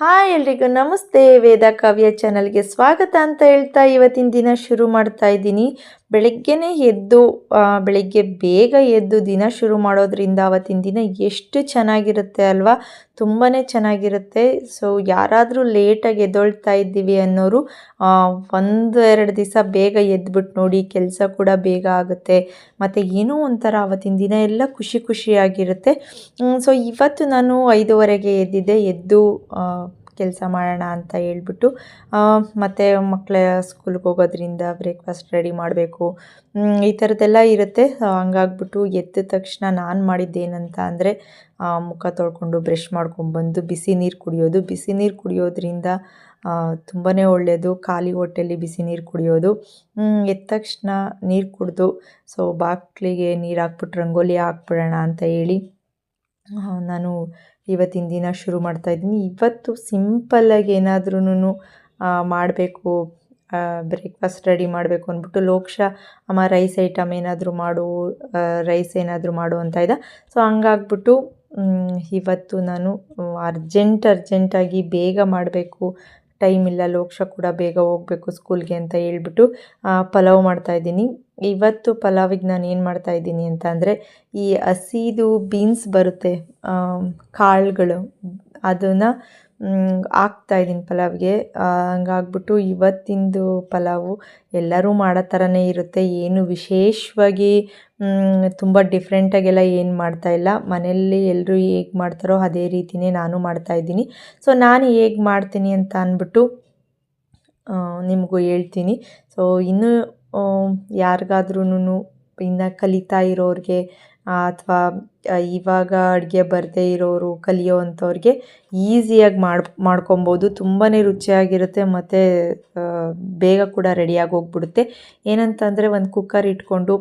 Hi ಎಲ್ರಿಗೂ ನಮಸ್ತೆ ವೇದ ಕಾವ್ಯ ಚಾನಲ್ಗೆ ಸ್ವಾಗತ ಅಂತ ಹೇಳ್ತಾ ಇವತ್ತಿನ ದಿನ ಶುರು ಮಾಡ್ತಾ ಇದ್ದೀನಿ. ಬೆಳಗ್ಗೆನೇ ಎದ್ದು ಬೆಳಗ್ಗೆ ಬೇಗ ಎದ್ದು ದಿನ ಶುರು ಮಾಡೋದ್ರಿಂದ ಅವತ್ತಿನ ದಿನ ಎಷ್ಟು ಚೆನ್ನಾಗಿರುತ್ತೆ ಅಲ್ವಾ? ತುಂಬಾ ಚೆನ್ನಾಗಿರುತ್ತೆ. ಸೊ ಯಾರಾದರೂ ಲೇಟಾಗಿ ಎದ್ದೊಳ್ತಾ ಇದ್ದೀವಿ ಅನ್ನೋರು ಒಂದು ಎರಡು ದಿವಸ ಬೇಗ ಎದ್ಬಿಟ್ಟು ನೋಡಿ ಕೆಲಸ ಕೂಡ ಬೇಗ ಆಗುತ್ತೆ. ಮತ್ತು ಏನೋ ಒಂಥರ ಅವತ್ತಿನ ದಿನ ಎಲ್ಲ ಖುಷಿ ಖುಷಿಯಾಗಿರುತ್ತೆ. ಸೊ ಇವತ್ತು ನಾನು ಐದೂವರೆಗೆ ಎದ್ದಿದ್ದೆ. ಎದ್ದು ಕೆಲಸ ಮಾಡೋಣ ಅಂತ ಹೇಳ್ಬಿಟ್ಟು ಮತ್ತು ಮಕ್ಕಳ ಸ್ಕೂಲ್ಗೆ ಹೋಗೋದ್ರಿಂದ ಬ್ರೇಕ್ಫಾಸ್ಟ್ ರೆಡಿ ಮಾಡಬೇಕು. ಈ ಥರದ್ದೆಲ್ಲ ಇರುತ್ತೆ. ಹಂಗಾಗ್ಬಿಟ್ಟು ಎದ್ದ ತಕ್ಷಣ ನಾನು ಮಾಡಿದ್ದೇನಂತ ಅಂದರೆ ಮುಖ ತೊಳ್ಕೊಂಡು ಬ್ರಷ್ ಮಾಡ್ಕೊಂಡ್ಬಂದು ಬಿಸಿ ನೀರು ಕುಡಿಯೋದು. ಬಿಸಿ ನೀರು ಕುಡಿಯೋದ್ರಿಂದ ತುಂಬಾ ಒಳ್ಳೆಯದು ಖಾಲಿ ಹೊಟ್ಟೆಯಲ್ಲಿ ಬಿಸಿ ನೀರು ಕುಡಿಯೋದು. ಎದ್ದ ತಕ್ಷಣ ನೀರು ಕುಡಿದು, ಸೊ ಬಾಗಿಲಿಗೆ ನೀರು ಹಾಕ್ಬಿಟ್ಟು, ರಂಗೋಲಿ ಹಾಕ್ಬಿಡೋಣ ಅಂತ ಹೇಳಿ ನಾನು ಇವತ್ತಿನ ದಿನ ಶುರು ಮಾಡ್ತಾ ಇದ್ದೀನಿ. ಇವತ್ತು ಸಿಂಪಲ್ಲಾಗಿ ಏನಾದ್ರೂ ಮಾಡಬೇಕು ಬ್ರೇಕ್ಫಾಸ್ಟ್ ರೆಡಿ ಮಾಡಬೇಕು ಅಂದ್ಬಿಟ್ಟು ಲೋಕ್ಷ, ಅಮ್ಮ ರೈಸ್ ಐಟಮ್ ಏನಾದರೂ ಮಾಡು ರೈಸ್ ಏನಾದರೂ ಮಾಡು ಅಂತ ಇದ್ದ. ಸೊ, ಹಂಗಾಗ್ಬಿಟ್ಟು ಇವತ್ತು ನಾನು ಅರ್ಜೆಂಟ್, ಅರ್ಜೆಂಟಾಗಿ ಬೇಗ ಮಾಡಬೇಕು ಟೈಮ್ ಇಲ್ಲ ಲೋಕ್ಷ ಕೂಡ ಬೇಗ ಹೋಗಬೇಕು ಸ್ಕೂಲ್ಗೆ ಅಂತ ಹೇಳ್ಬಿಟ್ಟು ಪಲಾವ್ ಮಾಡ್ತಾ ಇದ್ದೀನಿ. ಇವತ್ತು ಪಲಾವಿಗೆ ನಾನು ಏನು ಮಾಡ್ತಾಯಿದ್ದೀನಿ ಅಂತ ಅಂದರೆ ಈ ಹಸಿದು ಬೀನ್ಸ್ ಬರುತ್ತೆ ಕಾಳುಗಳು. ಅದನ್ನು ಹಾಕ್ತಾಯಿದ್ದೀನಿ ಪಲಾವ್ಗೆ. ಆ, ಹಂಗಾಗ್ಬಿಟ್ಟು ಇವತ್ತಿಂದು ಪಲಾವು ಎಲ್ಲರೂ ಮಾಡೋ ಥರನೇ ಇರುತ್ತೆ. ಏನು ವಿಶೇಷವಾಗಿ ತುಂಬ ಡಿಫ್ರೆಂಟಾಗೆಲ್ಲ ಏನು ಮಾಡ್ತಾಯಿಲ್ಲ ಮನೆಯಲ್ಲಿ ಎಲ್ಲರೂ ಹೇಗೆ ಮಾಡ್ತಾರೋ ಅದೇ ರೀತಿಯೇ ನಾನು ಮಾಡ್ತಾಯಿದ್ದೀನಿ ಸೊ ನಾನು ಹೇಗೆ ಮಾಡ್ತೀನಿ ಅಂತ ಅಂದ್ಬಿಟ್ಟು ನಿಮಗೂ ಹೇಳ್ತೀನಿ. ಸೊ ಇನ್ನೂ ಯಾರಿಗಾದ್ರೂ ಇನ್ನು ಕಲಿತಾ ಇರೋರಿಗೆ ಅಥವಾ ಇವಾಗ ಅಡುಗೆ ಬರದೇ ಇರೋರು, ಕಲಿಯೋ ಅಂಥವ್ರಿಗೆ ಈಸಿಯಾಗಿ ಮಾಡಿ ಮಾಡ್ಕೊಬೋದು. ತುಂಬಾ ರುಚಿಯಾಗಿರುತ್ತೆ ಮತ್ತು ಬೇಗ ಕೂಡ ರೆಡಿಯಾಗಿ ಹೋಗ್ಬಿಡುತ್ತೆ. ಏನಂತಂದರೆ ಒಂದು ಕುಕ್ಕರ್ ಇಟ್ಕೊಂಡು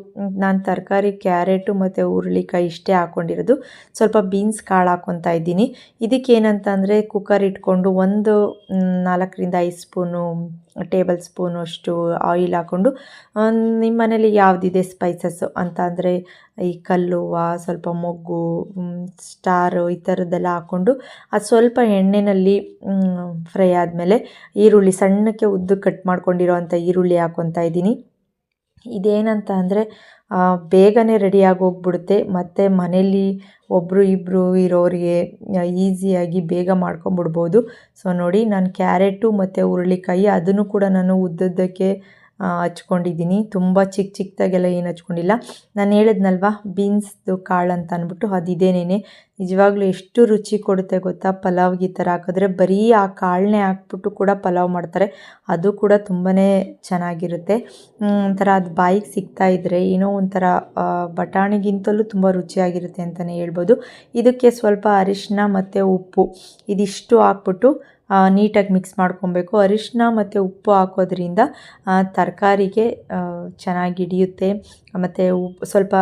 ನಾನು ತರಕಾರಿ, ಕ್ಯಾರೆಟು ಮತ್ತು ಹುರುಳಿಕಾಯಿ ಇಷ್ಟೇ ಹಾಕ್ಕೊಂಡಿರೋದು ಸ್ವಲ್ಪ ಬೀನ್ಸ್ ಕಾಳು ಹಾಕ್ಕೊತಾ ಇದ್ದೀನಿ. ಇದಕ್ಕೆ ಏನಂತಂದರೆ ಕುಕ್ಕರ್ ಇಟ್ಕೊಂಡು ಒಂದು ನಾಲ್ಕರಿಂದ ಐದು ಸ್ಪೂನು, ಟೇಬಲ್ ಸ್ಪೂನು ಅಷ್ಟು ಆಯಿಲ್ ಹಾಕ್ಕೊಂಡು ನಿಮ್ಮ ಮನೇಲಿ ಯಾವುದಿದೆ ಸ್ಪೈಸಸ್ಸು? ಅಂತ ಅಂದರೆ ಈ ಕಲ್ಲುವ ಸ್ವಲ್ಪ ಮೊಗ್ಗು ಸ್ಟಾರು ಈ ಥರದ್ದೆಲ್ಲ ಹಾಕ್ಕೊಂಡು ಅದು ಸ್ವಲ್ಪ ಎಣ್ಣೆಯಲ್ಲಿ ಫ್ರೈ ಆದಮೇಲೆ ಈರುಳ್ಳಿ ಸಣ್ಣಕ್ಕೆ ಉದ್ದು ಕಟ್ ಮಾಡ್ಕೊಂಡಿರೋವಂಥ ಈರುಳ್ಳಿ ಹಾಕ್ಕೊತಾ ಇದ್ದೀನಿ. ಇದೇನಂತ ಅಂದರೆ ಬೇಗನೆ ರೆಡಿಯಾಗಿ ಹೋಗ್ಬಿಡುತ್ತೆ ಮತ್ತು ಮನೇಲಿ ಒಬ್ಬರು ಇಬ್ಬರು ಇರೋರಿಗೆ ಈಸಿಯಾಗಿ ಬೇಗ ಮಾಡ್ಕೊಂಬಿಡ್ಬೋದು. ಸೊ, ನೋಡಿ, ನಾನು ಕ್ಯಾರೆಟು ಮತ್ತು ಹುರುಳಿಕಾಯಿ ಅದನ್ನು ಕೂಡ ನಾನು ಉದ್ದುದ್ದಕ್ಕೆ ಹಚ್ಕೊಂಡಿದ್ದೀನಿ. ತುಂಬ ಚಿಕ್ಕ ಚಿಕ್ಕದಾಗೆಲ್ಲ ಏನು ಹಚ್ಕೊಂಡಿಲ್ಲ. ನಾನು ಹೇಳಿದ್ನಲ್ವ ಬೀನ್ಸ್ದು ಕಾಳು ಅಂತ ಅಂದ್ಬಿಟ್ಟು ಅದಿದೇನೇ ನಿಜವಾಗ್ಲೂ ಎಷ್ಟು ರುಚಿ ಕೊಡುತ್ತೆ ಗೊತ್ತಾ? ಪಲಾವ್ಗೆ ಈ ಥರ ಹಾಕಿದ್ರೆ. ಬರೀ ಆ ಕಾಳನ್ನೇ ಹಾಕ್ಬಿಟ್ಟು ಕೂಡ ಪಲಾವ್ ಮಾಡ್ತಾರೆ. ಅದು ಕೂಡ ತುಂಬಾ ಚೆನ್ನಾಗಿರುತ್ತೆ. ಒಂಥರ ಅದು ಬಾಯಿಗೆ ಸಿಗ್ತಾ ಇದ್ದರೆ ಏನೋ ಒಂಥರ ಬಟಾಣಿಗಿಂತಲೂ ತುಂಬ ರುಚಿಯಾಗಿರುತ್ತೆ ಅಂತಲೇ ಹೇಳ್ಬೋದು. ಇದಕ್ಕೆ ಸ್ವಲ್ಪ ಅರಿಶಿನ ಮತ್ತು ಉಪ್ಪು. ಇದಿಷ್ಟು ಹಾಕ್ಬಿಟ್ಟು ನೀಟಾಗಿ ಮಿಕ್ಸ್ ಮಾಡ್ಕೊಬೇಕು. ಅರಿಶಿನ ಮತ್ತು ಉಪ್ಪು ಹಾಕೋದ್ರಿಂದ ತರಕಾರಿಗೆ ಚೆನ್ನಾಗಿ ಹಿಡಿಯುತ್ತೆ. ಮತ್ತು ಉಪ್ಪು ಸ್ವಲ್ಪ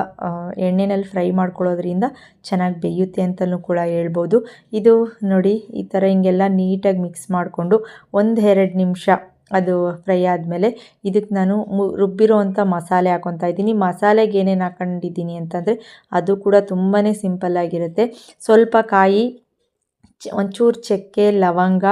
ಎಣ್ಣೆನಲ್ಲಿ ಫ್ರೈ ಮಾಡ್ಕೊಳ್ಳೋದ್ರಿಂದ ಚೆನ್ನಾಗಿ ಬೇಯುತ್ತೆ ಅಂತಲೂ ಕೂಡ ಹೇಳ್ಬೋದು. ಇದು ನೋಡಿ, ಈ ಥರ ಹಿಂಗೆಲ್ಲ ನೀಟಾಗಿ ಮಿಕ್ಸ್ ಮಾಡಿಕೊಂಡು ಒಂದು ಎರಡು ನಿಮಿಷ ಅದು ಫ್ರೈ ಆದಮೇಲೆ ಇದಕ್ಕೆ ನಾನು ರುಬ್ಬಿರೋ ರುಬ್ಬಿರೋವಂಥ ಮಸಾಲೆ ಹಾಕೊತಾ ಇದ್ದೀನಿ. ಮಸಾಲೆಗೆ ಏನೇನು ಹಾಕೊಂಡಿದ್ದೀನಿ ಅಂತಂದರೆ, ಅದು ಕೂಡ ತುಂಬಾ ಸಿಂಪಲ್ಲಾಗಿರುತ್ತೆ. ಸ್ವಲ್ಪ ಕಾಯಿ ಒಂಚೂರು ಚಕ್ಕೆ, ಲವಂಗ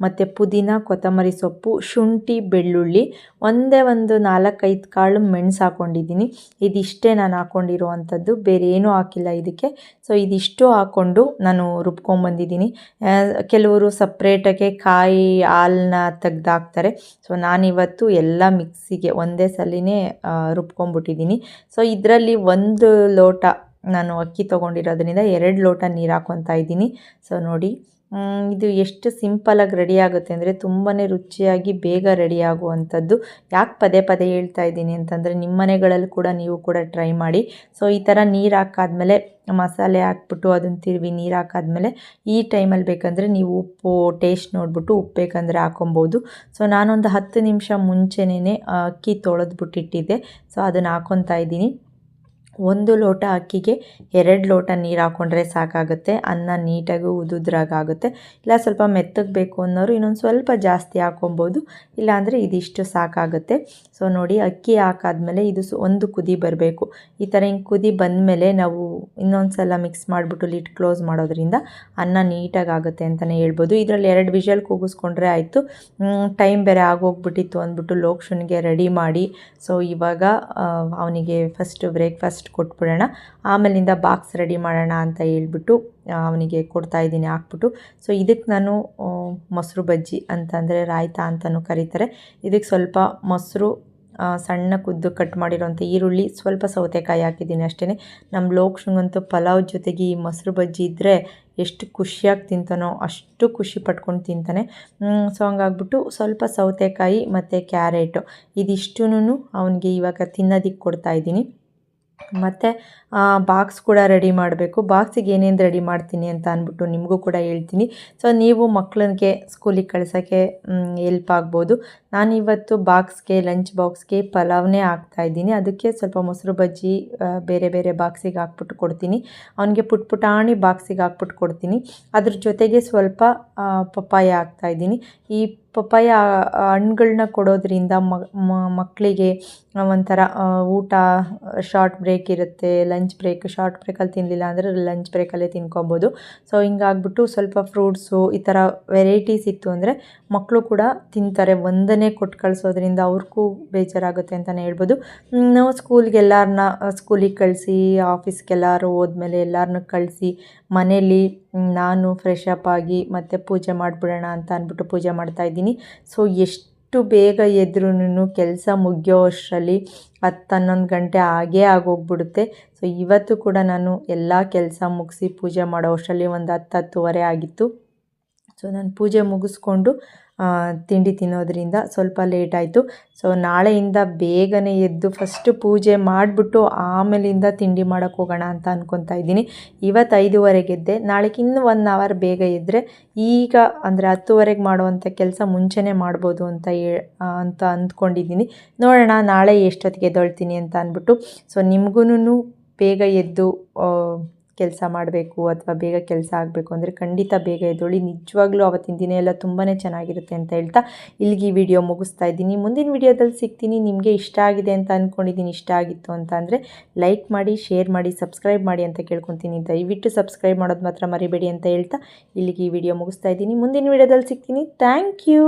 ಮತ್ತು ಪುದೀನ, ಕೊತ್ತಂಬರಿ ಸೊಪ್ಪು, ಶುಂಠಿ, ಬೆಳ್ಳುಳ್ಳಿ ಒಂದೇ ಒಂದು ನಾಲ್ಕೈದು ಕಾಳು ಮೆಣಸು ಹಾಕ್ಕೊಂಡಿದ್ದೀನಿ ಇದಿಷ್ಟೇ ನಾನು ಹಾಕ್ಕೊಂಡಿರುವಂಥದ್ದು ಬೇರೆ ಏನೂ ಹಾಕಿಲ್ಲ ಇದಕ್ಕೆ. ಸೊ, ಇದಿಷ್ಟು ಹಾಕ್ಕೊಂಡು ನಾನು ರುಬ್ಕೊಂಬಂದಿದ್ದೀನಿ. ಕೆಲವರು ಸಪ್ರೇಟಾಗೆ ಕಾಯಿ, ಹಾಲನ್ನ ತೆಗ್ದು ಹಾಕ್ತಾರೆ ಸೊ, ನಾನಿವತ್ತು ಎಲ್ಲ ಮಿಕ್ಸಿಗೆ ಒಂದೇ ಸಲಿನೇ ರುಬ್ಕೊಂಬಿಟ್ಟಿದ್ದೀನಿ. ಸೊ, ಇದರಲ್ಲಿ ಒಂದು ಲೋಟ ನಾನು ಅಕ್ಕಿ ತೊಗೊಂಡಿರೋದ್ರಿಂದ ಎರಡು ಲೋಟ ನೀರು ಹಾಕ್ಕೊತಾ ಇದ್ದೀನಿ. ಸೊ ನೋಡಿ ಇದು ಎಷ್ಟು ಸಿಂಪಲಾಗಿ ರೆಡಿ ಆಗುತ್ತೆ ಅಂದರೆ ತುಂಬಾ ರುಚಿಯಾಗಿ ಬೇಗ ರೆಡಿ ಆಗುವಂಥದ್ದು. ಯಾಕೆ ಪದೇ ಪದೇ ಹೇಳ್ತಾ ಇದ್ದೀನಿ ಅಂತಂದರೆ ನಿಮ್ಮ ಮನೆಗಳಲ್ಲಿ ಕೂಡ ನೀವು ಕೂಡ ಟ್ರೈ ಮಾಡಿ. ಸೊ ಈ ಥರ ನೀರು ಹಾಕಾದ್ಮೇಲೆ ಮಸಾಲೆ ಹಾಕ್ಬಿಟ್ಟು ಅದನ್ನು ತಿರುವಿ ನೀರು ಹಾಕಾದ್ಮೇಲೆ ಈ ಟೈಮಲ್ಲಿ ಬೇಕಂದರೆ ನೀವು ಉಪ್ಪು ಟೇಸ್ಟ್ ನೋಡಿಬಿಟ್ಟು ಉಪ್ಪು ಬೇಕಂದರೆ ಹಾಕೊಬೋದು. ಸೊ ನಾನೊಂದು ಹತ್ತು ನಿಮಿಷ ಮುಂಚೆನೇ ಅಕ್ಕಿ ತೊಳೆದ್ಬಿಟ್ಟಿಟ್ಟಿದ್ದೆ. ಸೊ ಅದನ್ನು ಹಾಕ್ಕೊತಾ ಇದ್ದೀನಿ. ಒಂದು ಲೋಟ ಅಕ್ಕಿಗೆ ಎರಡು ಲೋಟ ನೀರು ಹಾಕ್ಕೊಂಡ್ರೆ ಸಾಕಾಗುತ್ತೆ. ಅನ್ನ ನೀಟಾಗಿ ಉದುದ್ರಾಗುತ್ತೆ ಇಲ್ಲ ಸ್ವಲ್ಪ ಮೆತ್ತಗೆ ಬೇಕು ಅನ್ನೋರು ಇನ್ನೊಂದು ಸ್ವಲ್ಪ ಜಾಸ್ತಿ ಹಾಕ್ಕೊಬೋದು ಇಲ್ಲಾಂದರೆ ಇದಿಷ್ಟು ಸಾಕಾಗುತ್ತೆ. ಸೊ ನೋಡಿ, ಅಕ್ಕಿ ಹಾಕಾದ್ಮೇಲೆ ಇದು ಒಂದು ಕುದಿ ಬರಬೇಕು. ಈ ಥರ ಹಿಂಗೆ ಕುದಿ ಬಂದಮೇಲೆ ನಾವು ಇನ್ನೊಂದು ಸಲ ಮಿಕ್ಸ್ ಮಾಡಿಬಿಟ್ಟು ಲಿಟ್ ಕ್ಲೋಸ್ ಮಾಡೋದ್ರಿಂದ ಅನ್ನ ನೀಟಾಗಿ ಆಗುತ್ತೆ ಅಂತಲೇ ಹೇಳ್ಬೋದು. ಇದರಲ್ಲಿ ಎರಡು ವಿಷಲ್ ಕೂಗಿಸ್ಕೊಂಡ್ರೆ ಆಯಿತು. ಟೈಮ್ ಬೇರೆ ಆಗೋಗ್ಬಿಟ್ಟಿತ್ತು ಅಂದ್ಬಿಟ್ಟು ಲೋಕ್ಷನ್ಗೆ ರೆಡಿ ಮಾಡಿ. ಸೊ ಇವಾಗ ಅವನಿಗೆ ಫಸ್ಟ್ ಬ್ರೇಕ್ಫಾಸ್ಟ್ ಕೊಟ್ಬಿಡೋಣ. ಆಮೇಲಿಂದ ಬಾಕ್ಸ್ ರೆಡಿ ಮಾಡೋಣ ಅಂತ ಹೇಳ್ಬಿಟ್ಟು ಅವನಿಗೆ ಕೊಡ್ತಾ ಇದ್ದೀನಿ, ಹಾಕ್ಬಿಟ್ಟು. ಸೊ ಇದಕ್ಕೆ ನಾನು ಮೊಸರು ಬಜ್ಜಿ ಅಂತಂದರೆ ರಾಯ್ತ ಅಂತಲೂ ಕರೀತಾರೆ. ಇದಕ್ಕೆ ಸ್ವಲ್ಪ ಮೊಸರು ಸಣ್ಣ ಕುದ್ದು ಕಟ್ ಮಾಡಿರೋಂಥ ಈರುಳ್ಳಿ, ಸ್ವಲ್ಪ ಸೌತೆಕಾಯಿ ಹಾಕಿದ್ದೀನಿ ಅಷ್ಟೇ ನಮ್ಮ ಲೋಕ್ಷಂಗಂತೂ ಪಲಾವ್ ಜೊತೆಗೆ ಈ ಮೊಸರು ಬಜ್ಜಿ ಇದ್ದರೆ ಎಷ್ಟು ಖುಷಿಯಾಗಿ ತಿಂತಾನೋ, ಅಷ್ಟು ಖುಷಿ ಪಟ್ಕೊಂಡು ತಿಂತಾನೆ. ಸೊ, ಹಂಗಾಗ್ಬಿಟ್ಟು ಸ್ವಲ್ಪ ಸೌತೆಕಾಯಿ ಮತ್ತು ಕ್ಯಾರೆಟು. ಇದಿಷ್ಟೂ ಅವನಿಗೆ ಇವಾಗ ತಿನ್ನೋದಿಕ್ಕೆ ಕೊಡ್ತಾ ಇದ್ದೀನಿ. ಮತ್ತು ಬಾಕ್ಸ್ ಕೂಡ ರೆಡಿ ಮಾಡಬೇಕು. ಬಾಕ್ಸಿಗೆ ಏನೇನು ರೆಡಿ ಮಾಡ್ತೀನಿ ಅಂತ ಅಂದ್ಬಿಟ್ಟು ನಿಮಗೂ ಕೂಡ ಹೇಳ್ತೀನಿ. ಸೊ ನೀವು ಮಕ್ಕಳಿಗೆ ಸ್ಕೂಲಿಗೆ ಕಳ್ಸೋಕ್ಕೆ ಎಲ್ಪ್ ಆಗ್ಬೋದು. ನಾನಿವತ್ತು ಬಾಕ್ಸ್ಗೆ, ಲಂಚ್ ಬಾಕ್ಸ್ಗೆ ಪಲಾವ್ನೇ ಹಾಕ್ತಾಯಿದ್ದೀನಿ ಅದಕ್ಕೆ ಸ್ವಲ್ಪ ಮೊಸರು ಬಜ್ಜಿ ಬೇರೆ ಬೇರೆ ಬಾಕ್ಸಿಗೆ ಹಾಕ್ಬಿಟ್ಟು ಕೊಡ್ತೀನಿ. ಅವನಿಗೆ ಪುಟ್ ಪುಟಾಣಿ ಬಾಕ್ಸಿಗೆ ಹಾಕ್ಬಿಟ್ಟು ಕೊಡ್ತೀನಿ. ಅದ್ರ ಜೊತೆಗೆ ಸ್ವಲ್ಪ ಪಪ್ಪಾಯ ಹಾಕ್ತಾಯಿದ್ದೀನಿ ಈ ಪಪ್ಪಾಯ ಹಣ್ಣುಗಳನ್ನ ಕೊಡೋದ್ರಿಂದ ಮಕ್ಕಳಿಗೆ ಒಂಥರ ಊಟ ಶಾರ್ಟ್ ಬ್ರೇಕ್ ಇರುತ್ತೆ. ಲಂಚ್ ಬ್ರೇಕ್, ಶಾರ್ಟ್ ಬ್ರೇಕಲ್ಲಿ ತಿನ್ನಲಿಲ್ಲ ಅಂದರೆ ಲಂಚ್ ಬ್ರೇಕಲ್ಲೇ ತಿನ್ಕೊಬೋದು. ಸೊ, ಹಿಂಗಾಗ್ಬಿಟ್ಟು ಸ್ವಲ್ಪ ಫ್ರೂಟ್ಸು ಈ ಥರ ವೆರೈಟೀಸ್ ಇತ್ತು ಅಂದರೆ ಮಕ್ಕಳು ಕೂಡ ತಿಂತಾರೆ. ಒಂದನ್ನೇ ಕೊಟ್ಟು ಕಳಿಸೋದ್ರಿಂದ ಅವ್ರಿಗೂ ಬೇಜಾರಾಗುತ್ತೆ ಅಂತಲೇ ಹೇಳ್ಬೋದು. ನಾವು ಸ್ಕೂಲ್ಗೆ ಎಲ್ಲರನ್ನ ಸ್ಕೂಲಿಗೆ ಕಳಿಸಿ, ಆಫೀಸ್ಗೆಲ್ಲರೂ ಹೋದ್ಮೇಲೆ ಎಲ್ಲರನ್ನೂ ಕಳಿಸಿ, ಮನೇಲಿ ನಾನು ಫ್ರೆಶ್ ಅಪ್ ಆಗಿ ಮತ್ತೆ ಪೂಜೆ ಮಾಡಿಬಿಡೋಣ ಅಂತ ಅಂದ್ಬಿಟ್ಟು ಪೂಜೆ ಮಾಡ್ತಾಯಿದ್ದೀನಿ ಸೊ, ಎಷ್ಟು ಬೇಗ ಎದ್ರೂ ಕೆಲಸ ಮುಗಿಯೋ ಅಷ್ಟರಲ್ಲಿ ಹತ್ತು ಹನ್ನೊಂದು ಗಂಟೆ ಆಗೇ ಆಗೋಗ್ಬಿಡುತ್ತೆ. ಸೊ, ಇವತ್ತು ಕೂಡ ನಾನು ಎಲ್ಲ ಕೆಲಸ ಮುಗಿಸಿ ಪೂಜೆ ಮಾಡೋ ಅಷ್ಟರಲ್ಲಿ ಒಂದು ಹತ್ತು ಹತ್ತುವರೆ ಆಗಿತ್ತು. ಸೊ, ನಾನು ಪೂಜೆ ಮುಗಿಸ್ಕೊಂಡು ತಿಂಡಿ ತಿನ್ನೋದ್ರಿಂದ ಸ್ವಲ್ಪ ಲೇಟ್ ಆಯಿತು. ಸೊ ನಾಳೆಯಿಂದ ಬೇಗನೆ ಎದ್ದು ಫಸ್ಟು ಪೂಜೆ ಮಾಡಿಬಿಟ್ಟು ಆಮೇಲಿಂದ ತಿಂಡಿ ಮಾಡೋಕ್ಕೆ ಹೋಗೋಣ ಅಂತ ಅಂದ್ಕೊತಾ ಇದ್ದೀನಿ. ಇವತ್ತು ಐದುವರೆಗೆ ಎದ್ದೆ. ನಾಳೆಗೆ ಇನ್ನೂ ಒನ್ ಅವರ್ ಬೇಗ ಎದ್ದರೆ ಈಗ ಅಂದರೆ ಹತ್ತುವರೆಗೆ ಮಾಡುವಂಥ ಕೆಲಸ ಮುಂಚೆನೇ ಮಾಡ್ಬೋದು ಅಂತ ಅಂತ ಅಂದ್ಕೊಂಡಿದ್ದೀನಿ. ನೋಡೋಣ ನಾಳೆ ಎಷ್ಟೊತ್ತಿಗೆ ಎದ್ದೊಳ್ತೀನಿ ಅಂತ ಅಂದ್ಬಿಟ್ಟು ಸೊ ನಿಮ್ಗೂ ಬೇಗ ಎದ್ದು ಕೆಲಸ ಮಾಡಬೇಕು ಅಥವಾ ಬೇಗ ಕೆಲಸ ಆಗಬೇಕು ಅಂದರೆ ಖಂಡಿತ ಬೇಗ ಎದ್ದೊಳಿ. ನಿಜವಾಗ್ಲೂ ಅವತ್ತಿನ ದಿನ ಎಲ್ಲ ತುಂಬಾ ಚೆನ್ನಾಗಿರುತ್ತೆ ಅಂತ ಹೇಳ್ತಾ ಇಲ್ಲಿಗೆ ಈ ವಿಡಿಯೋ ಮುಗಿಸ್ತಾ ಇದ್ದೀನಿ. ಮುಂದಿನ ವಿಡಿಯೋದಲ್ಲಿ ಸಿಗ್ತೀನಿ. ನಿಮಗೆ ಇಷ್ಟ ಆಗಿದೆ ಅಂತ ಅಂದ್ಕೊಂಡಿದ್ದೀನಿ ಇಷ್ಟ ಆಗಿತ್ತು ಅಂತ ಅಂದರೆ ಲೈಕ್ ಮಾಡಿ ಶೇರ್ ಮಾಡಿ ಸಬ್ಸ್ಕ್ರೈಬ್ ಮಾಡಿ ಅಂತ ಕೇಳ್ಕೊತೀನಿ. ದಯವಿಟ್ಟು ಸಬ್ಸ್ಕ್ರೈಬ್ ಮಾಡೋದು ಮಾತ್ರ ಮರಿಬೇಡಿ ಅಂತ ಹೇಳ್ತಾ ಇಲ್ಲಿಗೆ ಈ ವಿಡಿಯೋ ಮುಗಿಸ್ತಾ ಇದ್ದೀನಿ. ಮುಂದಿನ ವಿಡಿಯೋದಲ್ಲಿ ಸಿಗ್ತೀನಿ. Thank you